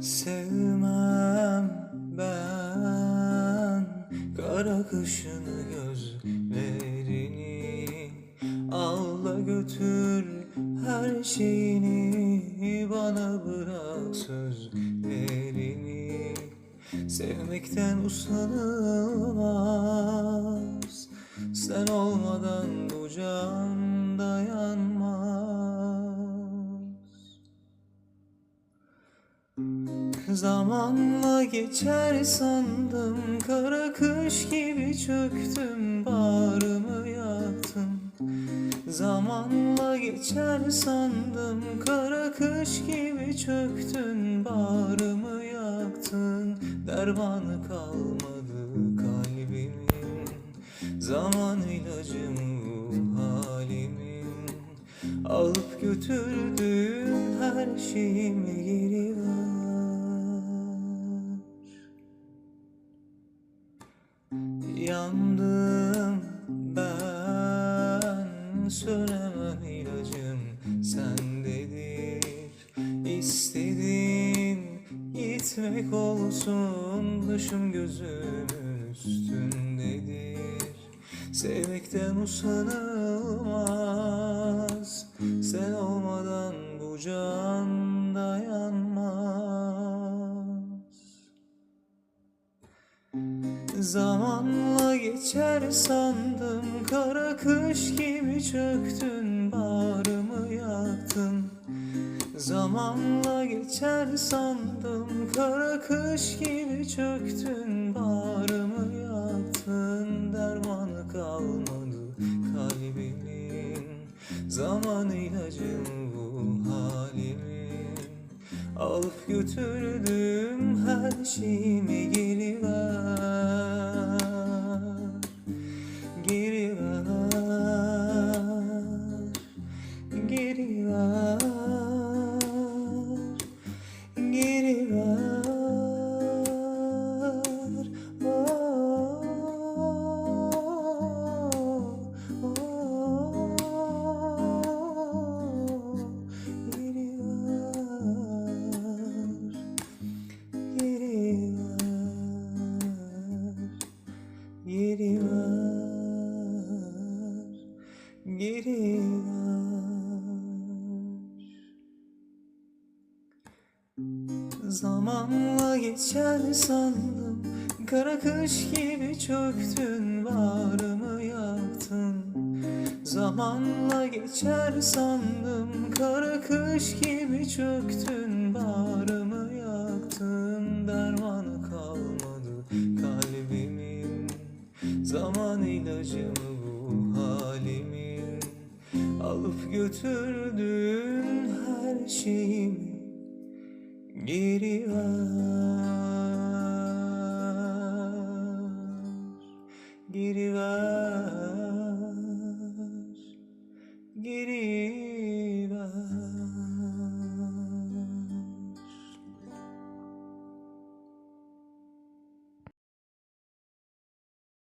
Sevmem ben Kara kışını gözlerini. Al da götür her şeyini Bana bırak sözlerini. Sevmekten usanılmaz Sen olmadan bu can dayanmaz Zamanla geçer sandım. Kara kış gibi çöktüm. Bağrımı yaktım. Zamanla geçer sandım. Kara kış gibi çöktün. Bağrımı yaktın. Dermanı kalmadı kalbimin. Zaman ilacım bu halimin. Alıp götürdüğün her şeyimi geri Yandım ben Sönemem ilacım sendedir. İstedin gitmek olsun Dışım gözümün üstündedir. Sevmekten usanılmaz Sen olmadan bu can dayanmaz Zamanla geçer sandım. Kara kış gibi çöktün Bağrımı yaktın. Zamanla geçer sandım. Kara kış gibi çöktün Bağrımı yaktın. Dermanı kalmadı kalbimin Zaman ilacım bu halimin Alıp götürdüm her şeyimi geri ver Geri ver Geri ver. Zamanla geçer sandım. Kara kış gibi çöktün Bağrımı yaktın. Zamanla geçer sandım. Kara kış gibi çöktün Bağrımı yaktın. Dermanı kalmadı kalbimin. Zaman ilacım bu halimin Alıp götürdün her şeyimi Geri ver. Geri